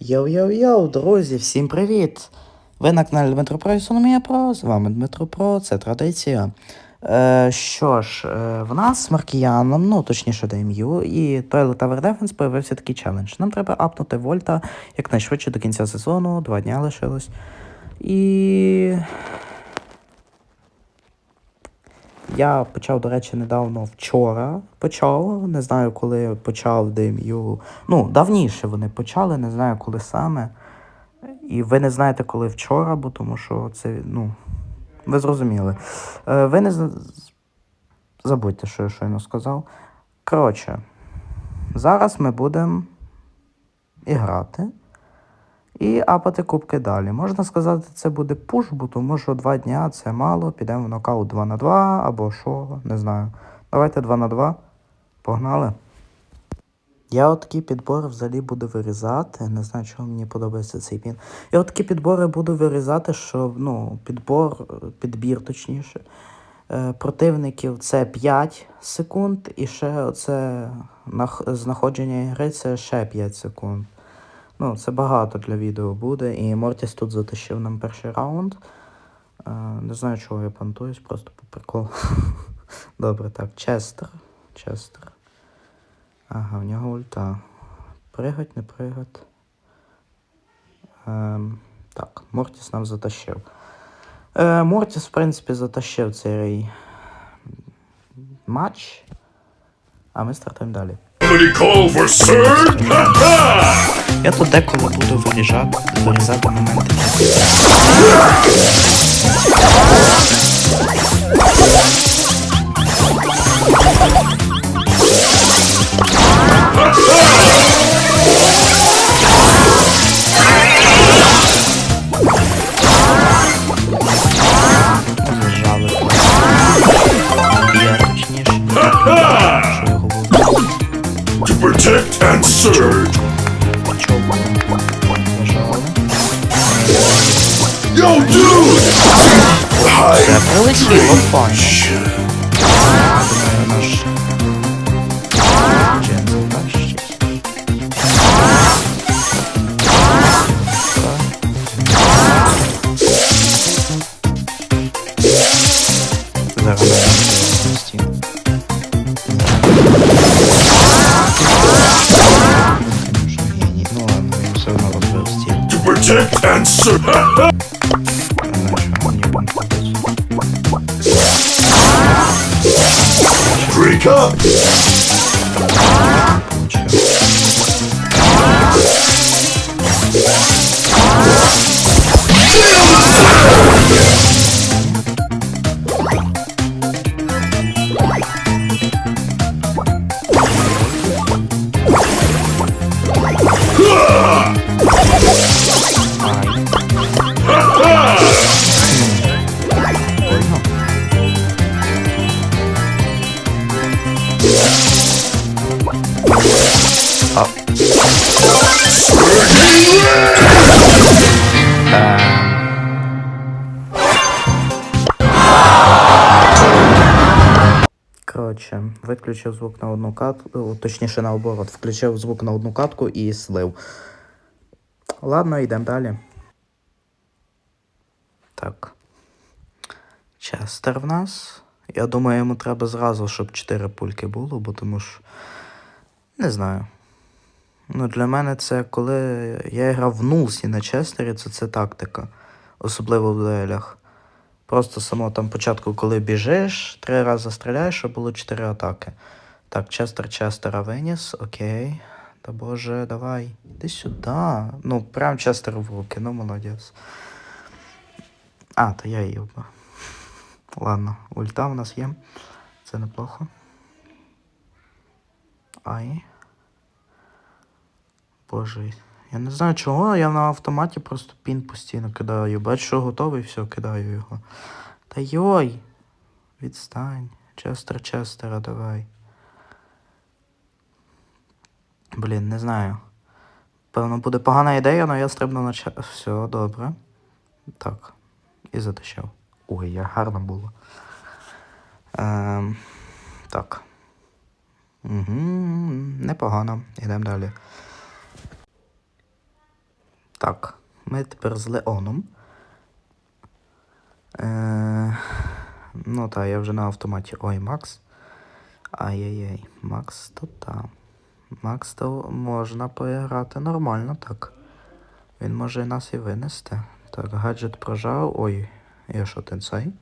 Йоу-йоу-йоу, друзі, всім привіт! Ви на каналі Дмитро Про Ісономія Про, з вами Дмитро Про, це традиція. Е, що ж, е, в нас з Маркіяном, ну точніше ДМЮ, і Toilet Tower Defense появився такий челендж. Нам треба апнути Вольта якнайшвидше до кінця сезону, два дня лишилось. І. Я почав, до речі, недавно вчора почав. Не знаю, коли почав DMU. Ну, давніше вони почали, не знаю, коли саме. І ви не знаєте, коли вчора, бо тому що це, ну, ви зрозуміли. Е, ви не забудьте, що я щойно сказав. Коротше, зараз ми будемо і грати. І апати кубки далі. Можна сказати, це буде пуш, бо тому що два дня це мало, підемо в нокаут 2 на 2 або що, не знаю. Давайте 2 на 2. Погнали. Я от такі підбори взагалі буду вирізати. Не знаю, чого мені подобається цей пін. Я от такі підбори буду вирізати, що ну, підбор, підбір точніше. Е, противників це 5 секунд, і ще оце знаходження ігри це ще 5 секунд. Ну, це багато для відео буде. І Мортіс тут затащив нам перший раунд. Е, не знаю, чого я пантуюсь, просто по приколу. Добре, так, Честер. Честер. Ага, в нього ульта. Пригать, не пригать. Ем, так, Мортіс нам затащив. Е, Мортіс, в принципі, затащив цей матч. А ми стартуємо далі. Somebody call for Sir? Ha Я тут деколи буду виріжати, вирізати моменти. Зажали. And serve. Чого? Зажали. Yo, dude! Це прилетіло файно. Думаю, Cup. Виключив звук на одну катку, точніше наоборот, включив звук на одну катку і слив. Ладно, йдемо далі. Так. Честер в нас. Я думаю, йому треба зразу, щоб 4 пульки було, бо тому що. Не знаю. Ну, для мене це коли я грав в нулсі на Честері, це, це тактика. Особливо в дуелях. Просто само там початку, коли біжиш, три рази стріляєш, щоб було чотири атаки. Так, Честер Честера виніс, окей. Та боже, давай. Іди сюди. Ну, прям Честер в руки, ну молодець. А, то я її вбив. Ладно, ульта у нас є. Це неплохо. Ай. Боже. Я не знаю чого, я на автоматі просто пін постійно кидаю. Бачу, що готовий, все, кидаю його. Та йой! Відстань. Честер Честера, давай. Блін, не знаю. Певно, буде погана ідея, але я стрибну на ча. Все, добре. Так. І затащив. Ой, як гарно було. Ем, так. Угу, непогано. Йдемо далі. Так, ми тепер з Леоном. Е, ну так, я вже на автоматі. Ой, Макс. Ай-яй-яй, Макс то та. Макс то можна поіграти нормально так. Він може нас і винести. Так, гаджет прожав. Ой, я що цей?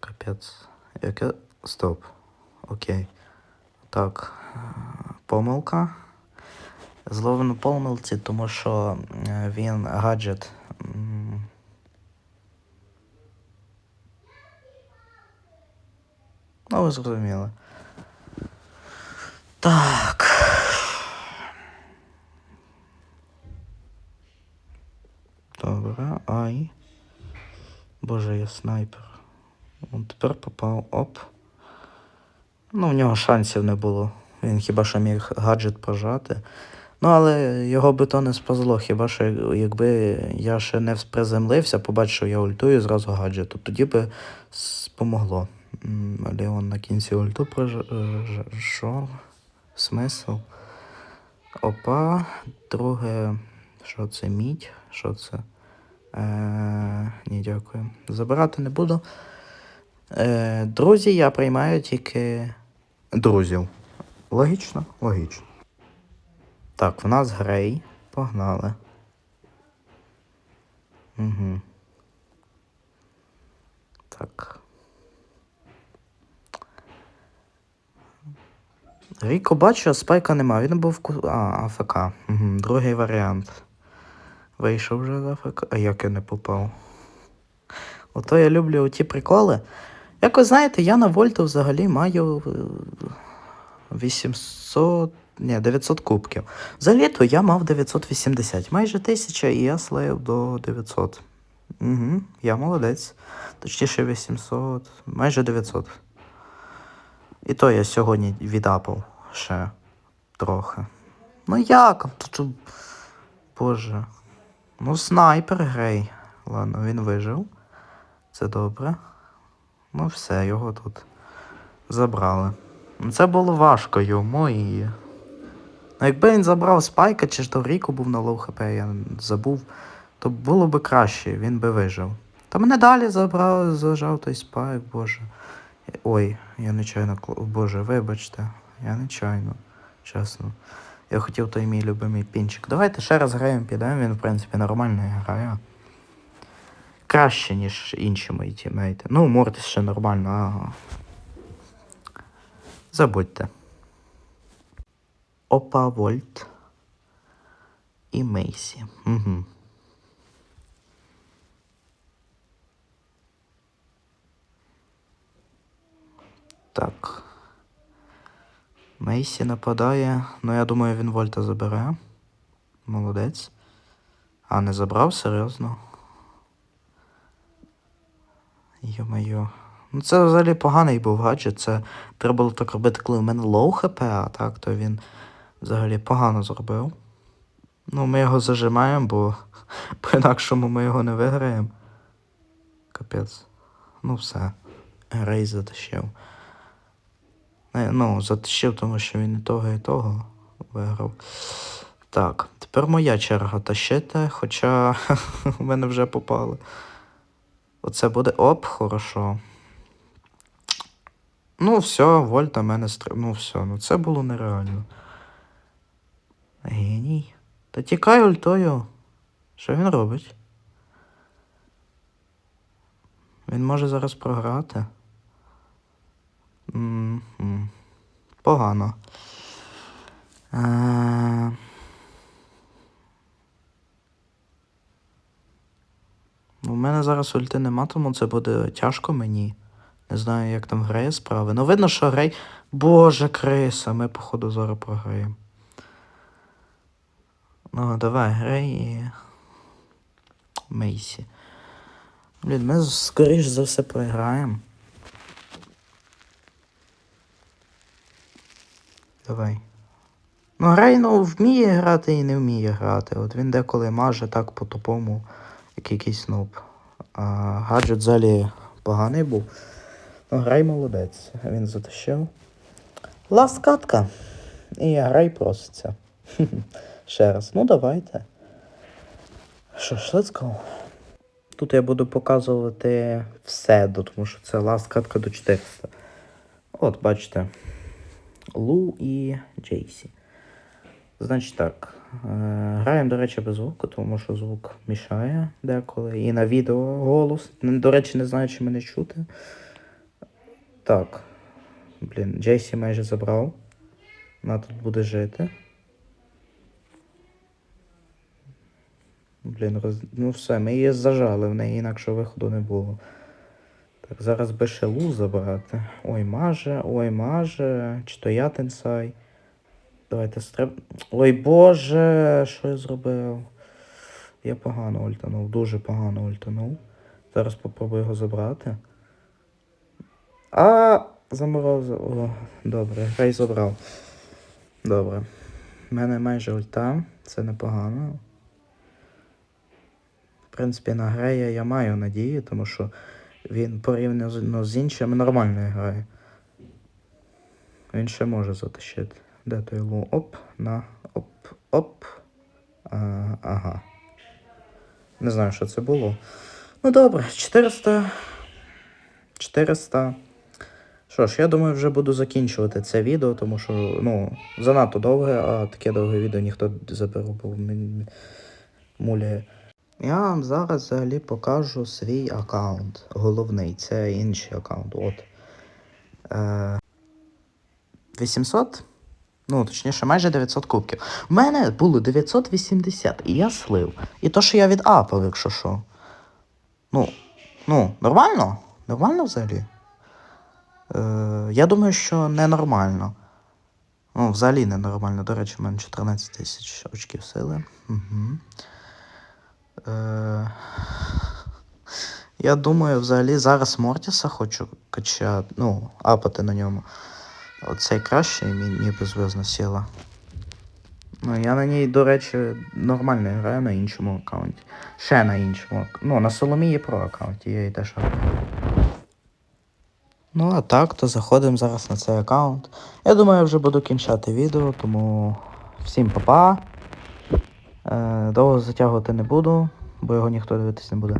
Капець. Яке. Стоп. Окей. Так. е, Помилка. Зловлено помилці, тому що е, він гаджет. Ну, ви зрозуміли. Так. Добре, ай. Боже, я снайпер. Он тепер попав. Оп. Ну, в нього шансів не було. Він хіба що міг гаджет прожати. Ну, але його би то не спазло. Хіба що якби я ще не приземлився, побачив, я ультую зразу гаджет, то тоді би спомогло. Леон на кінці ульту прожав. Смисл? Опа. Друге. Що це? Мідь? Що це? Е, ні, дякую. Забирати не буду. Е, друзі, я приймаю тільки друзів. Логічно? Логічно. Так, в нас грей. Погнали. Угу. Так. Ріко бачу, а спайка нема. Він був в. А, АФК. Угу. Другий варіант. Вийшов вже з АФК. А як я не попав? Ото я люблю ті приколи. Як ви знаєте, я на Вольту взагалі маю е, 800. Ні, 900 кубків. За літо я мав 980, майже 1000, і я слеїв до 900. Угу, я молодець. Точніше 800, майже 900. І то я сьогодні відапав ще трохи. Ну як? Тут, Боже. Ну, снайпер грей. Ладно, він вижив. Це добре. Ну, все, його тут забрали. Це було важко йому і. Ну, якби він забрав спайка, чи ж то Ріко був на лоу хп, я забув, то було би краще, він би вижив. Та мене далі забрав, зажав той спайк, боже. Ой, я нечайно Боже, вибачте, я нечайно, чесно. Я хотів той мій любимий пінчик. Давайте ще раз граємо, підемо, він, в принципі, нормально грає. Краще, ніж інші мої тімейти. Ну, Мортис ще нормально, а. Забудьте. Опа Вольт і Мейсі. Угу. Так. Мейсі нападає. Ну, я думаю, він Вольта забере. Молодець. А, не забрав, серйозно. Йо-моє. Ну це взагалі поганий був гаджет. Це треба було так робити, коли в мене лоу хп, а так, то він взагалі погано зробив. Ну, ми його зажимаємо, бо по-інакшому ми його не виграємо. Капець. Ну все. Грей затащив. Не, Ну, затащив, тому що він і того, і того виграв. Так, тепер моя черга тащити, хоча в мене вже попали. Оце буде. Оп, хорошо. Ну, все, Вольта мене стрим. Ну, все, ну це було нереально. Геній. Та тікай ультою. Що він робить? Він може зараз програти. М-м. Погано. Е... У мене зараз ульти нема, тому це буде тяжко мені. Не знаю, як там грає справи. Ну, видно, що грей. Боже, криса, ми, походу, зараз програємо. Ну, давай, грей і. Мейсі. Блін, ми скоріш за все програємо. Давай. Ну, Грей, ну, вміє грати і не вміє грати. От він деколи маже так по-тупому, як якийсь нуб. А гаджет взагалі поганий був. Ну, Грай молодець. Він затащив. Ласкатка. І Грай проситься. Ще раз. Ну давайте. що ж, let's go. Тут я буду показувати все, тому що це ласт катка до 400. От, бачите. Лу і Джейсі. Значить так. Е, граємо, до речі, без звуку, тому що звук мішає деколи. І на відео голос. До речі, не знаю, чи мене чути. Так. Блін, Джейсі майже забрав. Вона тут буде жити. Блін, роз... ну все, ми її зажали, в неї інакшого виходу не було. Так, зараз би ще забрати. Ой, маже, ой, маже, чи то я тенсай. Давайте стриб. Ой боже, що я зробив? Я погано ультанув, дуже погано ультанув. Зараз попробую його забрати. А, заморозив. О, добре, грай забрав. Добре. У мене майже ульта, це непогано. В принципі, на Грея я маю надію, тому що він порівняно з, іншими нормально грає. Він ще може затащити. Де той лу? Оп, на, оп, оп. А, ага. Не знаю, що це було. Ну добре, 400. 400. Що ж, я думаю, вже буду закінчувати це відео, тому що, ну, занадто довге, а таке довге відео ніхто заберу, бо муляє. Я вам зараз взагалі покажу свій аккаунт. Головний, це інший аккаунт. От. Е, 800? Ну, точніше, майже 900 кубків. У мене було 980, і я слив. І то, що я відапав, якщо що. Ну, ну, нормально? Нормально взагалі? Е, я думаю, що ненормально. Ну, взагалі ненормально. До речі, в мене 14 тисяч очків сили. Угу. Е, я думаю, взагалі зараз Мортіса хочу качати, ну, апати на ньому. Оцей кращий, ніби зв'язна сила. Ну, я на ній, до речі, нормально граю на іншому аккаунті. Ще на іншому. ак- Ну, на Соломії Про аккаунті, я її теж. Ну, а так, то заходимо зараз на цей аккаунт. Я думаю, я вже буду кінчати відео, тому всім па-па. Е, довго затягувати не буду, бо його ніхто дивитись не буде.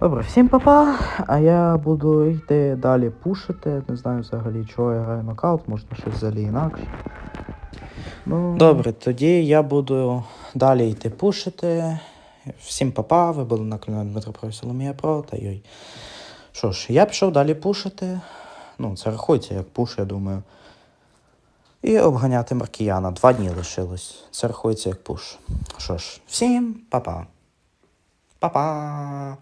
Добре, всім па-па, а я буду йти далі пушити. Не знаю взагалі, чого я граю нокаут, можна щось взагалі інакше. Ну... Добре, тоді я буду далі йти пушити. Всім па-па, ви були на каналі Дмитро Соломія Про та йой. Що ж, я пішов далі пушити. Ну, це рахується як пуш, я думаю. І обганяти Маркіяна. Два дні лишилось. Це рахується як пуш. Що ж, всім па-па. Па-па.